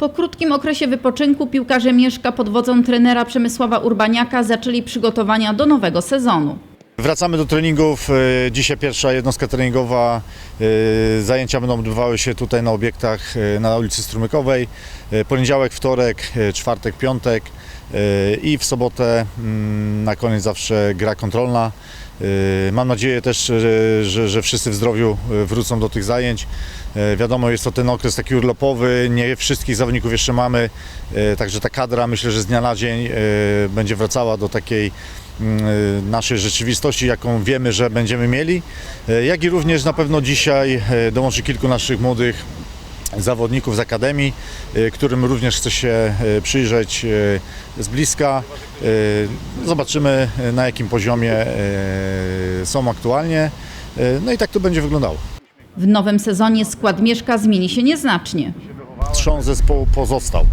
Po krótkim okresie wypoczynku piłkarze Mieszka pod wodzą trenera Przemysława Urbaniaka zaczęli przygotowania do nowego sezonu. Wracamy do treningów. E, Dzisiaj pierwsza jednostka treningowa. E, Zajęcia będą odbywały się tutaj na obiektach e, na ulicy Strumykowej. Poniedziałek, wtorek, czwartek, piątek i w sobotę mm, na koniec zawsze gra kontrolna. E, Mam nadzieję też, że, że, wszyscy w zdrowiu e, wrócą do tych zajęć. E, Wiadomo, jest to ten okres taki urlopowy, nie wszystkich zawodników jeszcze mamy, e, także ta kadra myślę, że z dnia na dzień e, będzie wracała do takiej mm, e, naszej rzeczywistości, jaką wiemy, że będziemy mieli, E, jak i również na pewno dzisiaj e, dołączy kilku naszych młodych zawodników z Akademii, e, którym również chcę się e, przyjrzeć e, z bliska. Zobaczymy na jakim poziomie są aktualnie, no i tak to będzie wyglądało. W nowym sezonie skład Mieszka zmieni się nieznacznie. Trząs zespołu pozostał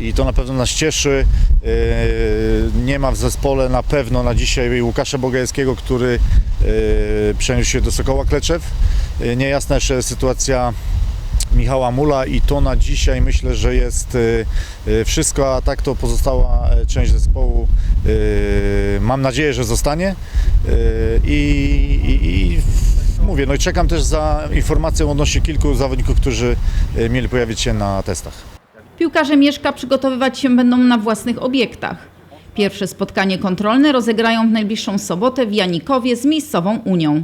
i to na pewno nas cieszy. Nie ma w zespole na pewno na dzisiaj Łukasza Bogajewskiego, który przeniósł się do Sokoła Kleczew. Niejasna jeszcze sytuacja Michała Mula i to na dzisiaj myślę, że jest yy, yy, wszystko, a tak to pozostała e, część zespołu. Yy, Mam nadzieję, że zostanie i, i, i mówię, no i czekam też za informacją odnośnie kilku zawodników, którzy mieli pojawić się na testach. Piłkarze Mieszka przygotowywać się będą na własnych obiektach. Pierwsze spotkanie kontrolne rozegrają w najbliższą sobotę w Janikowie z miejscową Unią.